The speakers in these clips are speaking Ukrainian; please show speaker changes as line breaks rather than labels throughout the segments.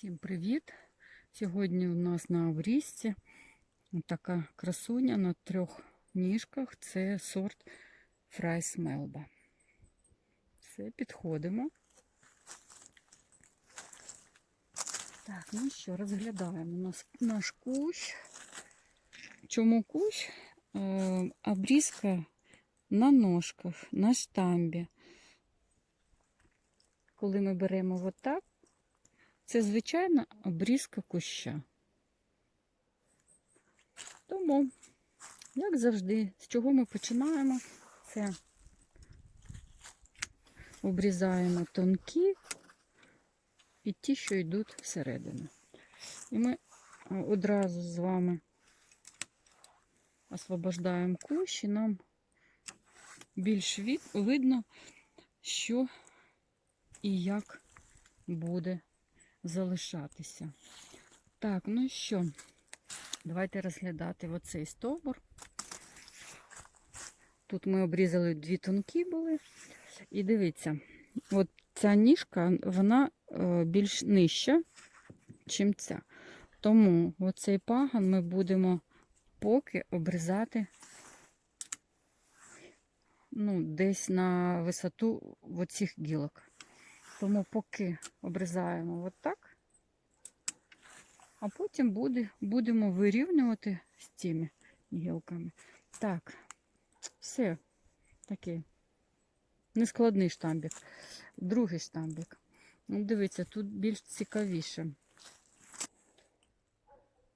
Всім привіт! Сьогодні у нас на обрізці така красуня на трьох ніжках. Це сорт Фрайс Мелба. Все, підходимо. Так, ну що, розглядаємо наш, наш кущ. Чому кущ? Е, обрізка на ножках, на штамбі. Коли ми беремо отак, це звичайна обрізка куща. Тому, як завжди, з чого ми починаємо? Це обрізаємо тонкі і ті, що йдуть всередину. І ми одразу з вами освобождаємо кущ, і нам більш від, видно, що і як буде залишатися. Так, ну що, давайте розглядати оцей стовбур. Тут ми обрізали дві тонкі були. І дивіться, от ця ніжка, вона е, більш нижча, ніж ця. Тому оцей паган ми будемо поки обрізати ну, десь на висоту оцих гілок. Тому поки обрізаємо отак, а потім буде, будемо вирівнювати з цими гілками. Так, все такий нескладний штамбік. Другий штамбік. Ну, дивіться, тут більш цікавіше.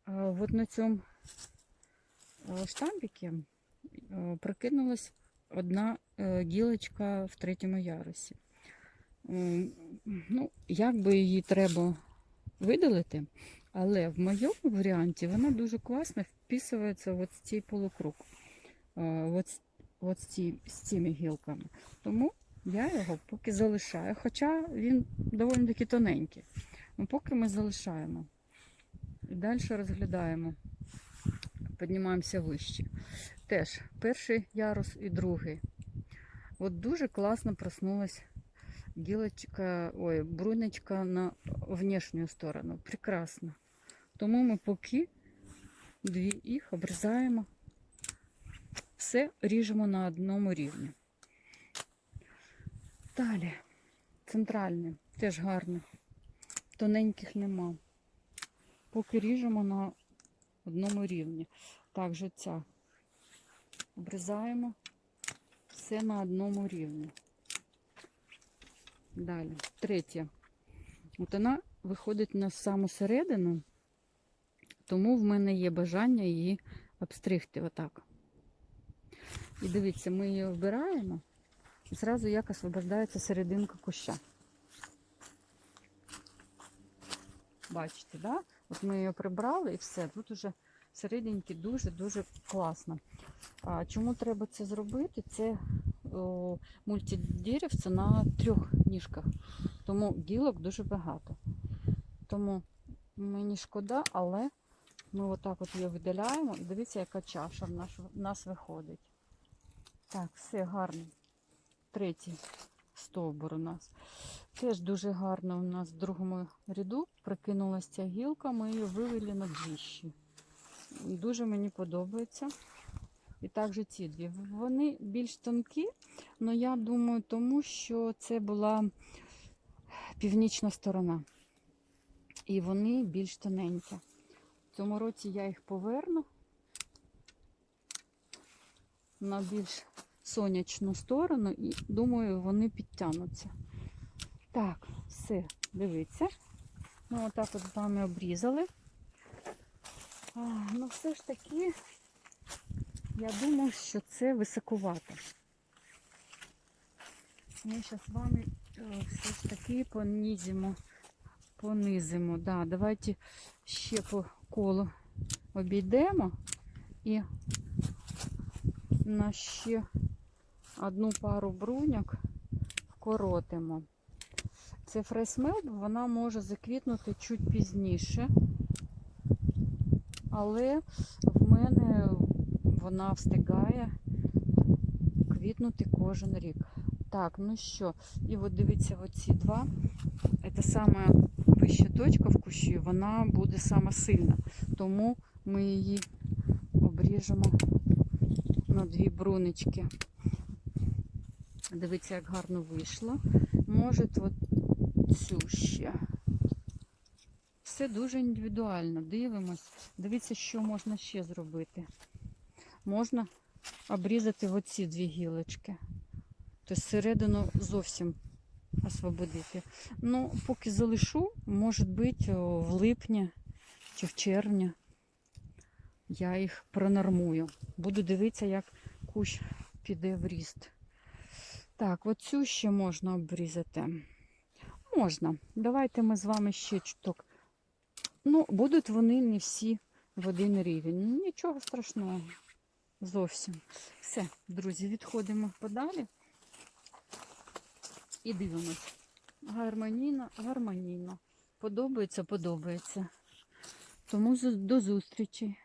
А, от на цьому е, штамбікі е, прокинулась одна е, гілочка в третьому ярусі. Ну, як би її треба видалити, але в моєму варіанті вона дуже класно вписується в цей полукруг, е, от з, ці, з цими гілками. Тому я його поки залишаю, хоча він доволі таки тоненький. Ну, поки ми залишаємо. І далі розглядаємо, піднімаємося вище. Теж перший ярус і другий. От дуже класно проснулась гілочка, ой, брунечка на внешню сторону. Прекрасно. Тому ми поки дві їх обрізаємо. Все ріжемо на одному рівні. Далі. Центральне, теж гарне. Тоненьких нема. Поки ріжемо на одному рівні. Також ця обрізаємо все на одному рівні. Далі, третє. От вона виходить на саму середину, тому в мене є бажання її обстригти отак. І дивіться, ми її вбираємо, і зразу як освобождається серединка куща. Бачите, да? От ми її прибрали і все. Тут уже серединки дуже-дуже класно. А чому треба це зробити? Це о, мультидеревце на трьох ніжках. Тому гілок дуже багато. Тому мені шкода, але ми отак от її видаляємо. І дивіться, яка чаша в нас, в нас виходить. Так, все гарно. Третій стовбур у нас. Теж дуже гарно у нас в другому ряду прикинулася ця гілка, ми її вивели на двіщі. Дуже мені подобається. І також ці дві. Вони більш тонкі, але я думаю, тому що це була північна сторона. І вони більш тоненькі. В цьому році я їх поверну на більш сонячну сторону і думаю, вони підтягнуться. Так, все, дивіться. Ми отак от з вами обрізали. А, ну все ж таки, я думаю, що це високувато. Ми зараз з вами е, все ж таки понизимо. Понизимо. Да, давайте ще по колу обійдемо і на ще одну пару бруняк вкоротимо. Це фресмелб, вона може заквітнути чуть пізніше, але в мене вона встигає квітнути кожен рік. Так, ну що, і от дивіться, оці два. Це саме найвища точка в кущі, вона буде сама сильна. Тому ми її обріжемо на дві брунички. Дивіться, як гарно вийшло. Може, от цю ще. Все дуже індивідуально. Дивимось. Дивіться, що можна ще зробити. Можна обрізати оці дві гілочки. Тобто середину зовсім освободити. Ну, поки залишу, може бути, в липні чи в червні я їх пронормую. Буду дивитися, як кущ піде в ріст. Так, оцю ще можна обрізати. Можна. Давайте ми з вами ще чуток. Ну, будуть вони не всі в один рівень. Нічого страшного. Зовсім. Все, друзі, відходимо подалі і дивимось. Гармонійно, гармонійно. Подобається, подобається. Тому до зустрічі.